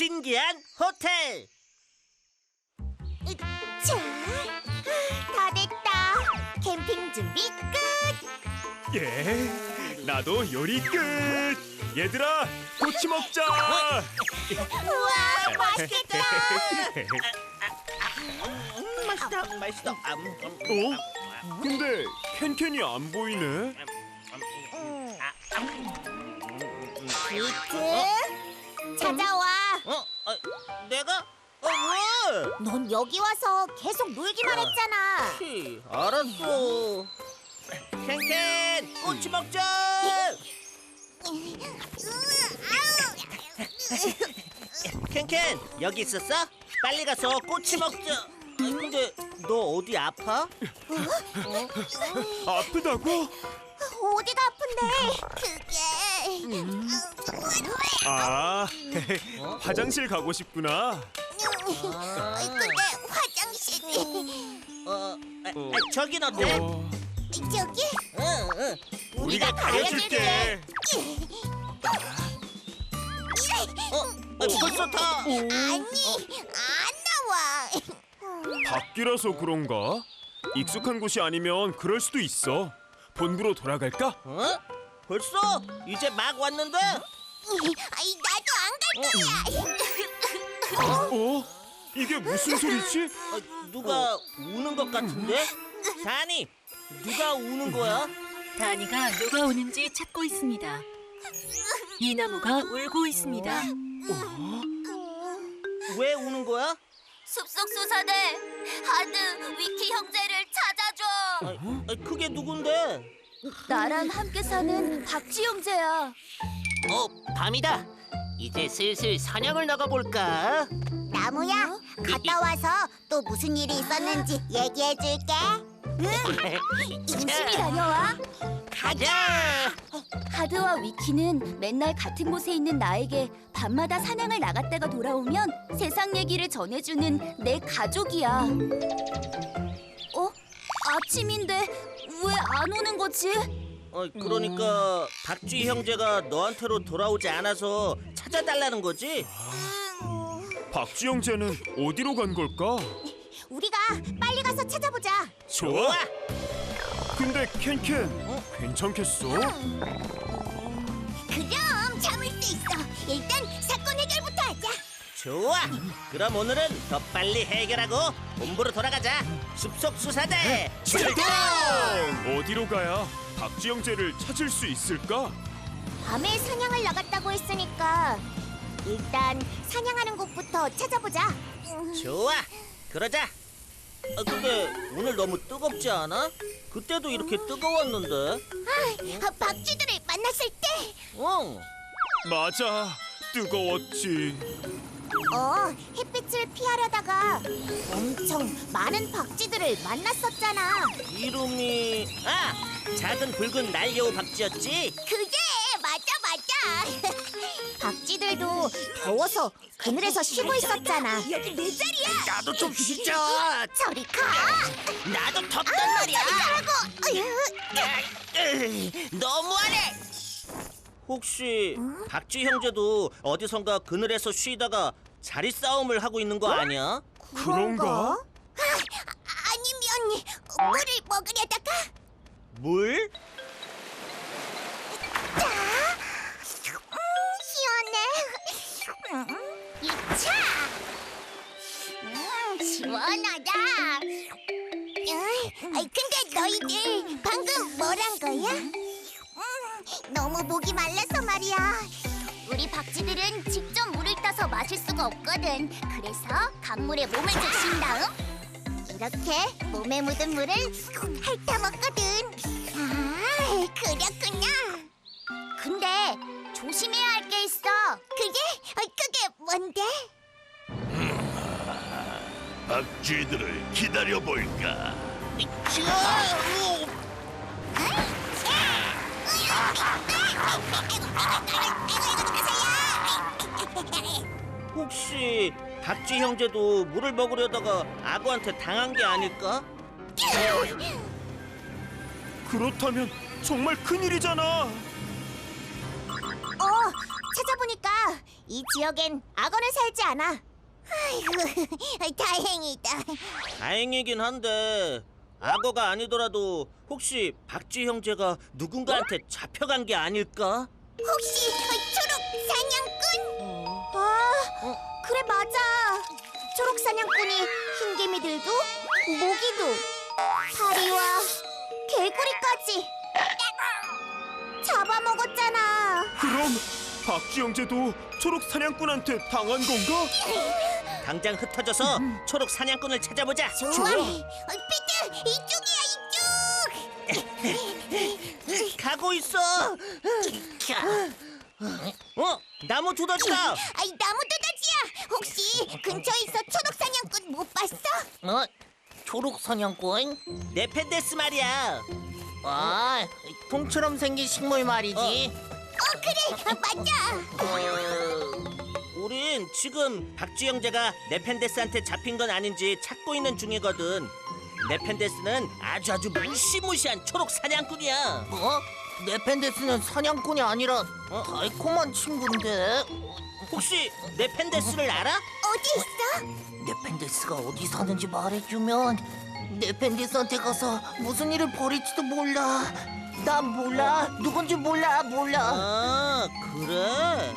신기한 호텔. 자, 아, 다 됐다. 캠핑 준비 끝. 예, 나도 요리 끝. 얘들아, 꼬치 먹자. 우와, 맛있겠다. 음, 맛있다. 맛있다. 아, 음, 음, 어? 근데 캔캔이 안 보이네. 비트, 찾아와. 내가? 어, 왜? 넌 여기 와서 계속 놀기만 했잖아. 히, 알았어. 캔캔, 꼬치 먹자. 캔캔, 여기 있었어? 빨리 가서 꼬치 먹자. 아니, 근데 너 어디 아파? 아프다고? 어디가 아픈데? 그게 아, 화장실 가고 싶구나. 근데 화장실이 어, 아, 아, 저긴 어때? 어, 저기 응, 응. 우리가 가려줄게. 어, 어, 벌써 다. 아니 안 나와. 밖이라서 그런가? 익숙한 곳이 아니면 그럴 수도 있어. 본부로 돌아갈까? 어? 벌써? 이제 막 왔는데? 아이 나도 안 갈 거야. 어? 이게 무슨 소리지? 어, 누가 우는 것 같은데? 다니, 누가 우는 거야? 다니가 누가 오는지 찾고 있습니다. 이 나무가 울고 있습니다. 왜 우는 거야? 숲속 수사대 하드 위키 형제를 찾아줘. 아, 아, 그게 누군데? 나랑 함께 사는 박지 형제야. 어, 밤이다. 이제 슬슬 사냥을 나가볼까? 나무야, 갔다 와서 또 무슨 일이 있었는지 얘기해 줄게. 조심히 다녀와. 가자! 하드와 위키는 맨날 같은 곳에 있는 나에게 밤마다 사냥을 나갔다가 돌아오면 세상 얘기를 전해주는 내 가족이야. 어? 아침인데 왜 안 오는 거지? 어, 그러니까 박쥐 형제가 너한테로 돌아오지 않아서 찾아달라는 거지? 박지 형제는 어디로 간 걸까? 우리가 빨리 가서 찾아보자. 좋아. 근데 캔캔 괜찮겠어? 그럼 참을 수 있어. 일단 사건 해결부터 하자. 좋아. 그럼 오늘은 더 빨리 해결하고 본부로 돌아가자. 숲속 수사대 출동! 어디로 가야 박지 형제를 찾을 수 있을까? 밤에 사냥을 나갔다고 했으니까 일단 사냥하는 곳부터 찾아보자. 좋아. 그러자. 아, 근데 오늘 너무 뜨겁지 않아? 그때도 이렇게 뜨거웠는데. 아, 박쥐들을 만났을 때, 응. 맞아. 뜨거웠지. 어, 햇빛을 피하려다가 엄청 많은 박쥐들을 만났었잖아. 이름이 아 작은 붉은 날여우 박쥐였지. 그게 맞아 맞아. 박쥐들도 더워서 그늘에서 쉬고 있었잖아. 여기 내 자리야. 나도 좀 쉬자. 저리 가. 나도 덥단 말이야. 저리 가라고. 너무하네. 혹시 박쥐 형제도 어디선가 그늘에서 쉬다가 자리 싸움을 하고 있는 거 아니야? 그런가? 아, 아니면 물을 먹으려다가 물? 음, 시원해. 음, 이차. 음, 시원하다. 어이, 아이, 근데 너희들 방금 뭐란 거야? 음, 너무 목이 말라서 말이야. 우리 박쥐들은 직접 물을 따서 마실 수가 없거든. 그래서 강물에 몸을 적신 다음 이렇게 몸에 묻은 물을 핥아 먹거든. 아, 그렇구나. 근데 조심해야 할 게 있어. 그게 어, 그게 뭔데? 박쥐들을 기다려볼까? 혹시 박쥐 형제도 물을 먹으려다가 악어한테 당한 게 아닐까? 그렇다면 정말 큰일이잖아. 어, 찾아보니까 이 지역엔 악어는 살지 않아. 아이고, 다행이다. 다행이긴 한데 악어가 아니더라도 혹시 박쥐 형제가 누군가한테 잡혀간 게 아닐까? 혹시 초록 사냥꾼? 아, 그래 맞아. 초록 사냥꾼이 흰개미들도 모기도 파리와 개구리까지 잡아먹었잖아. 그럼 박쥐 형제도 초록 사냥꾼한테 당한 건가? 당장 흩어져서 초록 사냥꾼을 찾아보자. 좋아. 어, 피트 이쪽이야 이쪽. 가고 있어. 어? 나무 두더지다. 아이 나무 도다지야. 혹시 근처에 있어 초록 사냥꾼 못 봤어? 어? 초록 사냥꾼? 네펜데스 말이야. 아, 통처럼 생긴 식물 말이지. 어 그래 맞아. 어, 우린 지금 박쥐 형제가 네펜데스한테 잡힌 건 아닌지 찾고 있는 중이거든. 네펜데스는 아주 아주 무시무시한 초록 사냥꾼이야. 뭐? 네펜데스는 사냥꾼이 아니라 어? 달콤한 친구인데. 혹시 네펜데스를 알아? 어디 있어? 네펜데스가 어디 사는지 말해주면 네펜데스한테 가서 무슨 일을 벌일지도 몰라. 난 몰라. 누군지 몰라. 몰라. 아 그래?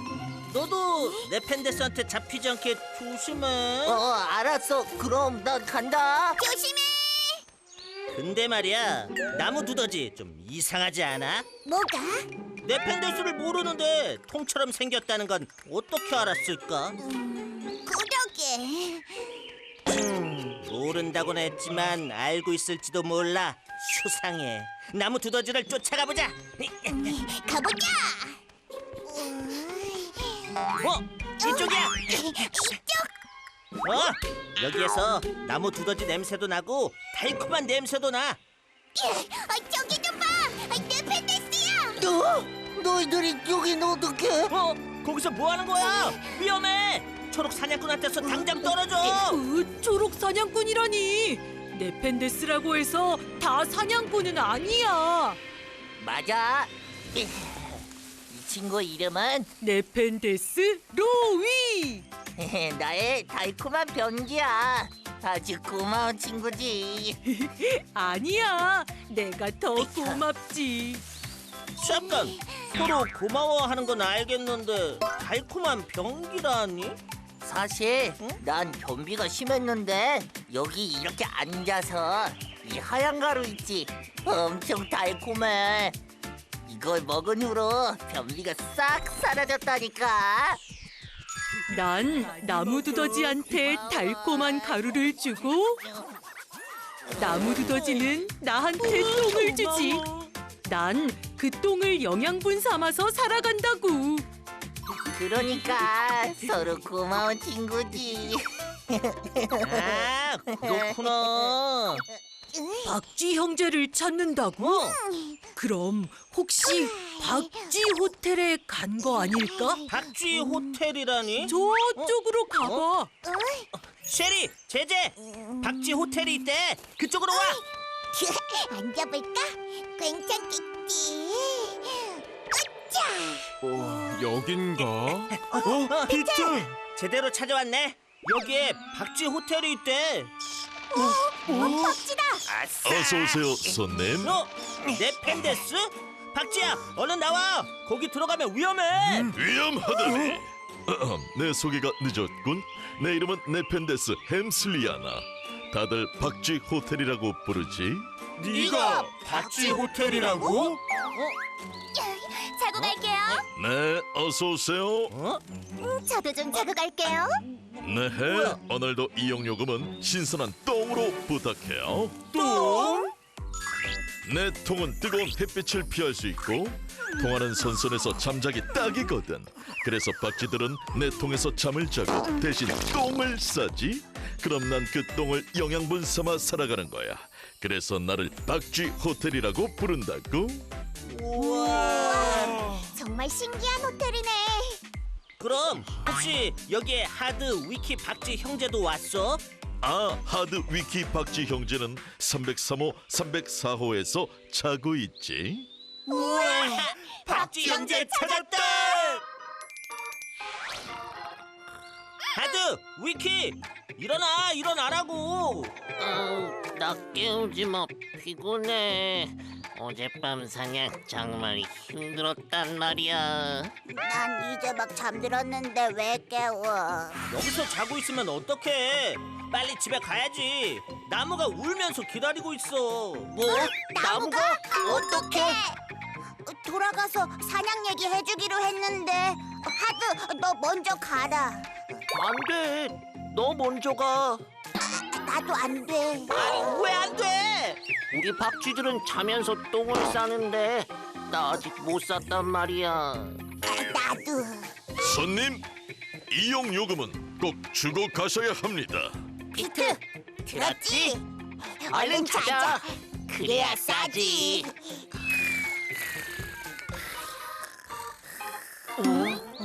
너도 네펜데스한테 잡히지 않게 조심해. 어, 알았어. 그럼 난 간다. 조심해. 근데 말이야 나무 두더지 좀 이상하지 않아? 뭐가? 네펜데스를 모르는데 통처럼 생겼다는 건 어떻게 알았을까? 그러게. 음, 모른다고는 했지만 알고 있을지도 몰라. 수상해. 나무 두더지를 쫓아가 보자. 가보자. 어, 이쪽이야. 어, 여기에서 나무 두더지 냄새도 나고 달콤한 냄새도 나. 아, 저기 좀 봐. 아, 내 펜데스야. 너? 너희들이 여긴 어떻게? 어, 거기서 뭐 하는 거야? 위험해. 초록 사냥꾼한테서 당장 떨어져. 으, 초록 사냥꾼이라니. 네펜데스라고 해서 다 사냥꾼은 아니야. 맞아. 이 친구 이름은 네펜데스 로위. 나의 달콤한 변기야. 아주 고마운 친구지. 아니야. 내가 더 고맙지. 잠깐. 서로 고마워하는 건 알겠는데 달콤한 병기라니? 사실 응? 난 변비가 심했는데 여기 이렇게 앉아서 이 하얀 가루 있지 엄청 달콤해 이걸 먹은 후로 변비가 싹 사라졌다니까 난 나무 두더지한테 달콤한 가루를 주고 나무 두더지는 나한테 똥을 주지. 난 그 똥을 영양분 삼아서 살아간다고. 그러니까 서로 고마운 친구지 아, 그렇구나. 박쥐 형제를 찾는다고? 그럼 혹시 박쥐 호텔에 간 거 아닐까? 박쥐 호텔이라니? 저쪽으로 가봐. 쉐리, 제제, 박쥐 호텔이 있대. 그쪽으로 와. 앉아볼까? 괜찮겠지. 으쌰. 어, 여긴가? 어, 피트! 제대로 찾아왔네. 여기에 박쥐 호텔이 있대. 오, 박쥐다. 아싸. 어서 오세요, 손님. 너, 내 펜데스? 박쥐야, 얼른 나와. 거기 들어가면 위험해. 위험하다니. 아흠, 내 소개가 늦었군. 내 이름은 네펜데스 햄슬리아나. 다들 박쥐 호텔이라고 부르지. 네가 박쥐 호텔이라고? 자고 갈게요. 네, 어서 오세요. 어? 음, 저도 좀 자고 갈게요. 네, 오늘도 이용 요금은 신선한 똥으로 부탁해요. 똥? 내 통은 뜨거운 햇빛을 피할 수 있고 통하는 선선해서 잠자기 딱이거든. 그래서 박쥐들은 내 통에서 잠을 자고 대신 똥을 싸지. 그럼 난 그 똥을 영양분 삼아 살아가는 거야. 그래서 나를 박쥐 호텔이라고 부른다고. 우와. 정말 신기한 호텔이네. 그럼 혹시 여기에 하드 위키 박쥐 형제도 왔어? 아, 하드 위키 박쥐 형제는 303호, 304호에서 자고 있지. 우와. 박쥐 형제 찾았다. 하드, 위키, 일어나, 일어나라고. 아우, 나 깨우지 마. 피곤해. 어젯밤 사냥 정말 힘들었단 말이야. 난 이제 막 잠들었는데 왜 깨워? 여기서 자고 있으면 어떡해? 빨리 집에 가야지. 나무가 울면서 기다리고 있어. 뭐? 나무가 어떻게? 돌아가서 사냥 얘기 해주기로 했는데 하드 너 먼저 가라. 안 돼. 너 먼저 가. 나도 안 돼. 아니 왜 안 돼? 우리 박쥐들은 자면서 똥을 싸는데 나 아직 못 쌌단 말이야. 나도. 손님 이용 요금은 꼭 주고 가셔야 합니다. 피트 들었지? 얼른 자자. 그래야 싸지.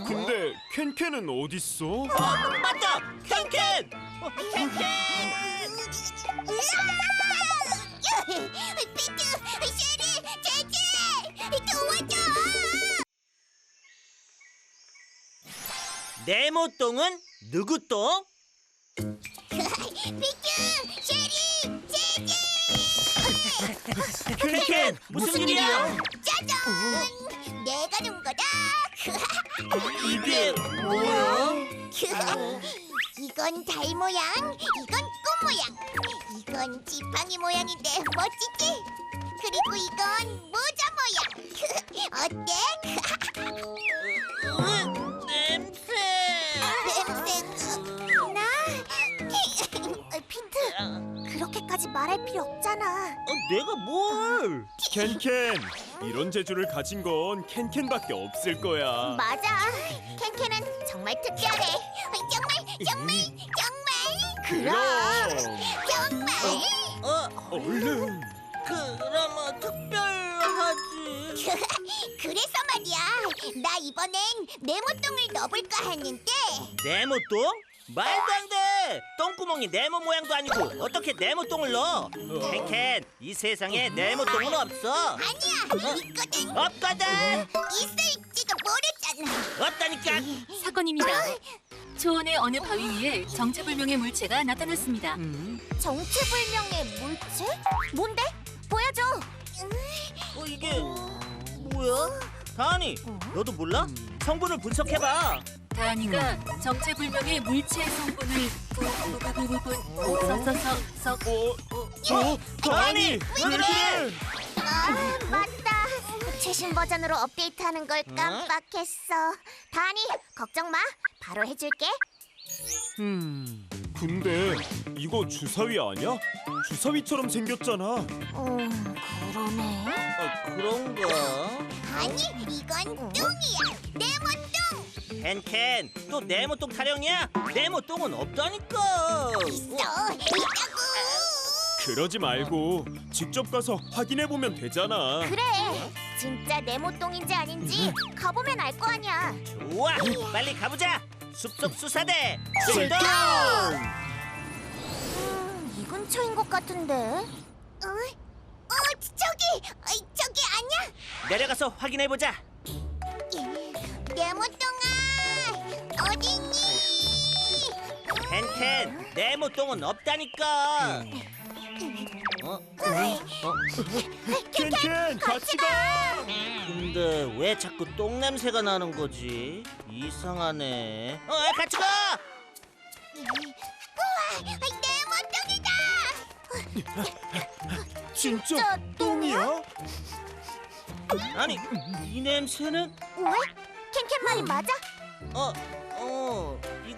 근데 켄켄은 어딨어? 맞다, 캔캔. 어, 캔캔. 네모 똥은 누구 똥? 피트, 쉐리, 제제. 캔캔 무슨 일이야? 짜잔! 내가 준 거다. 이게 뭐야? 이건 달 모양, 이건 꽃 모양, 이건 지팡이 모양인데 멋지지? 그리고 이건 모자 모양. 어때? 그렇게까지 말할 필요 없잖아. 어, 내가 뭘? 켄켄 이런 재주를 가진 건 켄켄밖에 없을 거야. 맞아. 캔캔은 정말 특별해. 정말, 정말, 정말. 그럼 정말. 어, 얼른 그러면 특별하지. 그래서 말이야. 나 이번엔 네모똥을 넣어볼까 하는데 네모 똥? 말도 안 돼. 똥구멍이 네모 모양도 아니고 어떻게 네모 똥을 넣어? 캔캔, 이 세상에 네모 똥은 없어. 아니야. 있거든. 없거든. 있을지도 모르잖아. 없다니까. 사건입니다. 초원의 어느 바위 위에 정체불명의 물체가 나타났습니다. 정체불명의 물체? 뭔데? 보여줘. 어 이게 뭐야? 다은이, 너도 몰라? 성분을 분석해봐. 다은이가 정체불명의 물체의 성분을 부부부부부부 써서서 어? 어? 다니 왜 그래? 아, 맞다. 최신 버전으로 업데이트하는 걸 깜빡했어. 다니, 걱정 마. 바로 해줄게. 음 근데 이거 주사위 아니야? 주사위처럼 생겼잖아. 음, 그러네. 아, 그런가? 아니, 이건 똥이야. 네모똥. 캔캔, 또 네모 똥 타령이야? 네모 똥은 없다니까. 있어. 있다고. 그러지 말고 직접 가서 확인해 보면 되잖아. 그래. 진짜 네모똥인지 아닌지 가보면 알 거 아니야. 좋아, 빨리 가보자. 숲속 수사대 출동! 음, 이 근처인 것 같은데. 어? 어, 저기, 어이, 저기 아니야? 내려가서 확인해 보자. 네모똥아, 어딨니? 캔캔, 네모 똥은 없다니까. 어? 켄켄 같이 가. 근데 왜 자꾸 똥 냄새가 나는 거지? 이상하네. 어, 같이 가. 우와, 네모똥이다! 진짜 똥이야? 아니, 이 냄새는 왜? 캔캔 말이 맞아? 어, 어,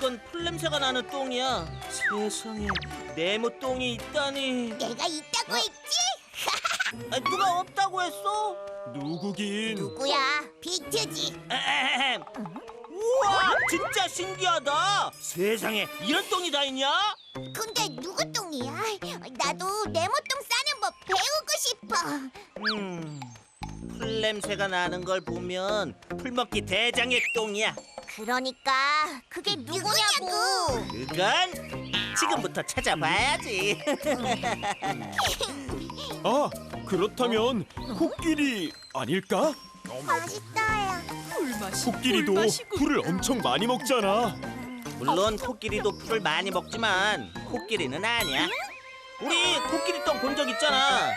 이건 풀 냄새가 나는 똥이야. 세상에, 네모 똥이 있다니. 내가 있다고 어? 했지? 아, 누가 없다고 했어? 누구긴 누구야? 비트지. 에헴. 우와, 진짜 신기하다. 세상에, 이런 똥이 다 있냐? 근데 누구 똥이야? 나도 네모똥 싸는 법 배우고 싶어. 음, 풀 냄새가 나는 걸 보면 풀먹기 대장의 똥이야. 그러니까 그게 누구냐고. 그건 지금부터 찾아봐야지. 아 그렇다면 코끼리 아닐까? 맛있다야. 코끼리도 풀을 엄청 많이 먹잖아. 물론 코끼리도 풀을 많이 먹지만 코끼리는 아니야. 우리 코끼리 똥 본 적 있잖아.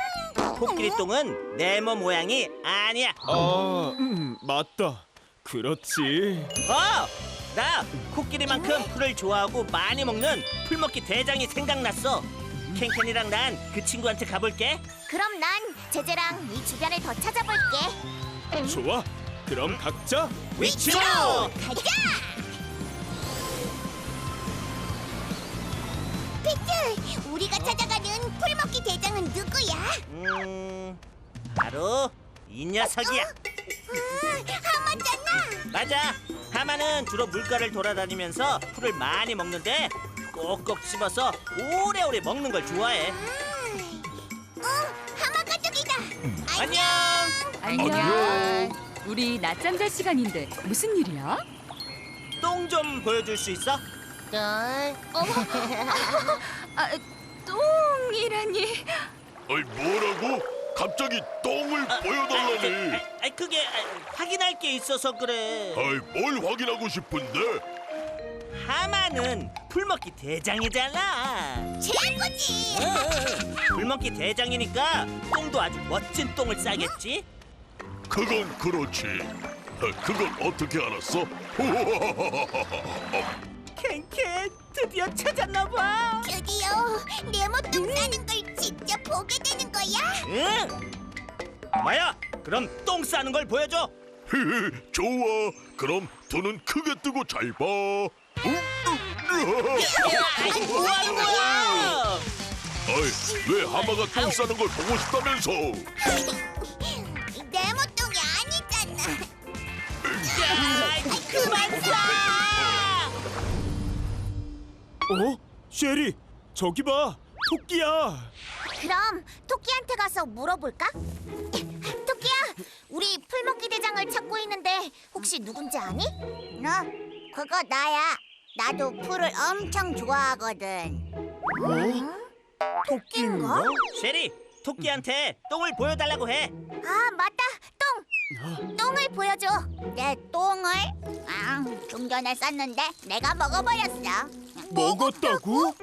코끼리 똥은 네모 모양이 아니야. 아, 음, 맞다. 그렇지. 어! 나 코끼리만큼 풀을 좋아하고 많이 먹는 풀먹기 대장이 생각났어. 캔캔이랑 난 그 친구한테 가볼게. 그럼 난 제재랑 이 주변을 더 찾아볼게. 좋아. 그럼 각자 위치로! 가자! 피트, 우리가 찾아가는 풀먹기 대장은 누구야? 음, 바로 이 녀석이야. 아, 하마잖아. 맞아. 하마는 주로 물가를 돌아다니면서 풀을 많이 먹는데 꼭꼭 씹어서 오래오래 먹는 걸 좋아해. 어, 하마 가족이다. 안녕. 안녕. 우리 낮잠 잘 시간인데 무슨 일이야? 똥 좀 보여줄 수 있어? 아, 똥이라니. 아이 뭐라고? 갑자기 똥을 보여달라니. 아, 그게 아, 확인할 게 있어서 그래. 아이 뭘 확인하고 싶은데? 하마는 풀먹기 대장이잖아. 최고지. 응, 풀먹기 대장이니까 똥도 아주 멋진 똥을 싸겠지. 그건 그렇지. 아, 그건 어떻게 알았어? 캔캔 드디어 찾았나 봐. 드디어 네모똥 싸는 걸 직접 보게 되는 거야? 응. 마야, 그럼 똥 싸는 걸 보여줘. 좋아. 그럼 두 눈 크게 뜨고 잘 봐. 뭐 하는 거야? 아이 왜 하마가 똥 싸는 걸 보고 싶다면서? 네모똥이 아니잖아. 야, 그만 싸. 어? 쉐리, 저기 봐. 토끼야. 그럼 토끼한테 가서 물어볼까? 토끼야, 우리 풀먹기 대장을 찾고 있는데 혹시 누군지 아니? 너, 그거 나야. 나도 풀을 엄청 좋아하거든. 토끼인가? 쉐리, 토끼한테 똥을 보여달라고 해. 아, 맞다. 똥. 똥을 보여줘. 내 똥을? 아, 좀 전에 쌌는데 내가 먹어버렸어. 먹었다고?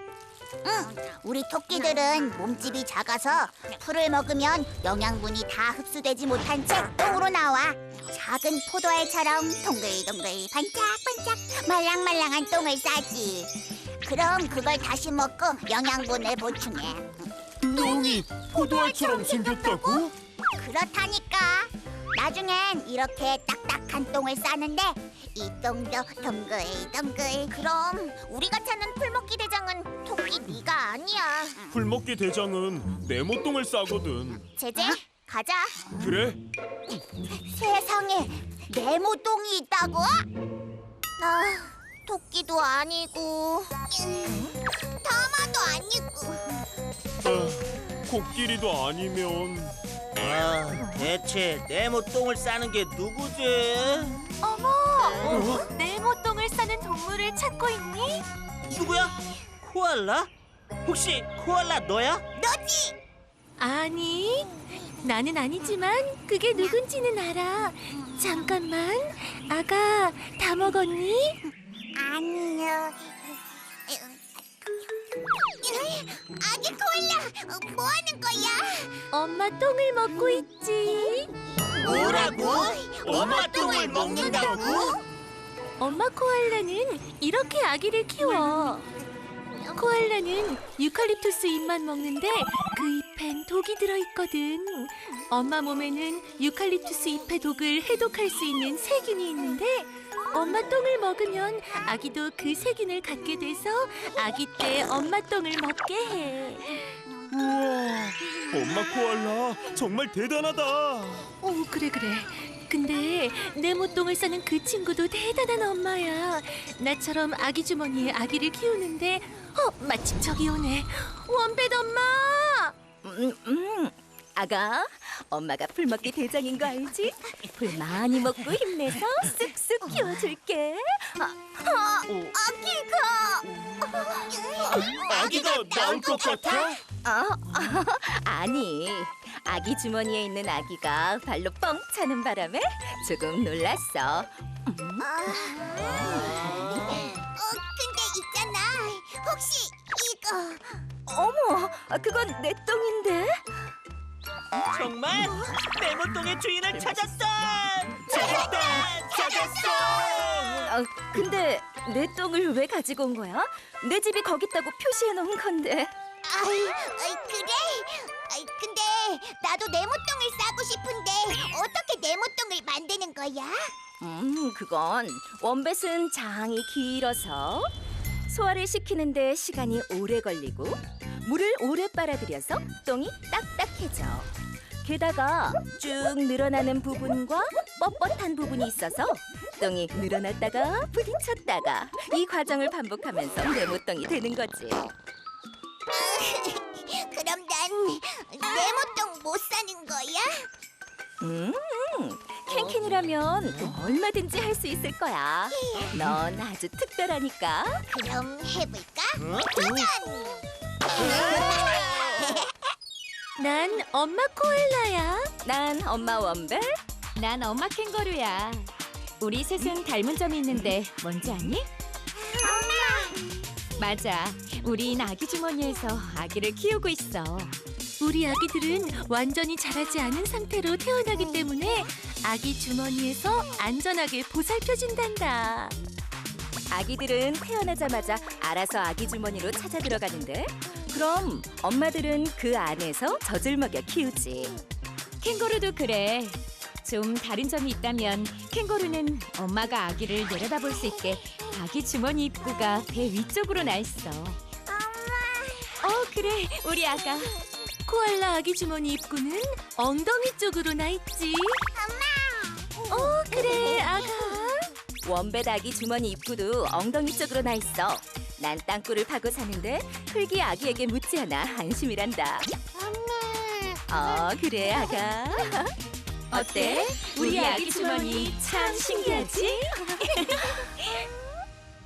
응, 우리 토끼들은 몸집이 작아서 풀을 먹으면 영양분이 다 흡수되지 못한 채 똥으로 나와. 작은 포도알처럼 동글동글 반짝반짝 말랑말랑한 똥을 싸지. 그럼 그걸 다시 먹고 영양분을 보충해. 똥이 포도알처럼 생겼다고? 그렇다니까. 나중엔 이렇게 딱딱한 똥을 싸는데 이 똥도 동글동글. 그럼 우리가 찾는 풀먹기 대장은 토끼 네가 아니야. 풀먹기 대장은 네모똥을 싸거든. 제제 가자. 그래? 세상에 네모똥이 있다고? 아, 토끼도 아니고 타마도 아니고 아, 코끼리도 아니면 아, 대체 네모 똥을 싸는 게 누구지? 어머, 네모 똥을 싸는 동물을 찾고 있니? 누구야? 코알라? 혹시 코알라 너야? 너지? 아니, 나는 아니지만 그게 누군지는 알아. 잠깐만, 아가 다 먹었니? 아니요. 아기 코알라, 어, 뭐 하는 거야? 똥을 먹고 있지. 뭐라고? 엄마 똥을 먹는다고? 엄마 코알라는 이렇게 아기를 키워. 코알라는 유칼립투스 잎만 먹는데 그 잎엔 독이 들어있거든. 엄마 몸에는 유칼립투스 잎의 독을 해독할 수 있는 세균이 있는데 엄마 똥을 먹으면 아기도 그 세균을 갖게 돼서 아기 때 엄마 똥을 먹게 해. 우와, 엄마 코알라 정말 대단하다. 오 그래 그래. 근데 네모똥을 싸는 그 친구도 대단한 엄마야. 나처럼 아기 주머니에 아기를 키우는데 어 마침 저기 오네. 원뱃 엄마. 음, 음. 아가, 엄마가 풀먹기 대장인 거 알지? 풀 많이 먹고 힘내서 쑥쑥 키워줄게. 아, 아, 아기가! 음, 아기가 나올 것 같아? 어, 어, 아니, 아기 주머니에 있는 아기가 발로 뻥 차는 바람에 조금 놀랐어. 어, 근데 있잖아. 혹시 이거 어머, 그건 내 똥인데? 정말 메모통의 주인을 찾았어. 찾았다. 찾았어. 어, 근데 내 똥을 왜 가지고 온 거야? 내 집이 거기 있다고 표시해 놓은 건데. 아이, 아이 그래? 아이 근데 나도 네모똥을 싸고 싶은데 어떻게 네모똥을 만드는 거야? 음, 그건 원뱃은 장이 길어서 소화를 시키는데 시간이 오래 걸리고 물을 오래 빨아들여서 똥이 딱딱해져. 게다가 쭉 늘어나는 부분과 뻣뻣한 부분이 있어서 똥이 늘어났다가 부딪혔다가 이 과정을 반복하면서 네모똥이 되는 거지. 그럼 난 네모똥 못 사는 거야? 음, 캔캔이라면 얼마든지 할 수 있을 거야. 넌 아주 특별하니까. 그럼 해볼까? 도전! 난 엄마 코알라야. 난 엄마 원벨. 난 엄마 캥거루야. 우리 셋은 닮은 점이 있는데 뭔지 아니? 맞아. 우린 아기 주머니에서 아기를 키우고 있어. 우리 아기들은 완전히 자라지 않은 상태로 태어나기 때문에 아기 주머니에서 안전하게 보살펴준단다. 아기들은 태어나자마자 알아서 아기 주머니로 찾아 들어가는데 그럼 엄마들은 그 안에서 젖을 먹여 키우지. 캥거루도 그래. 좀 다른 점이 있다면 캥거루는 엄마가 아기를 내려다볼 수 있게 아기 주머니 입구가 배 위쪽으로 나 있어. 어 그래 우리 아가. 코알라 아기 주머니 입구는 엉덩이 쪽으로 나 있지. 엄마. 어 그래 아가. 원벳 아기 주머니 입구도 엉덩이 쪽으로 나 있어. 난 땅굴을 파고 사는데 흙이 아기에게 묻지 않아 안심이란다. 어 그래 아가. 어때? 우리 아기 주머니 참 신기하지?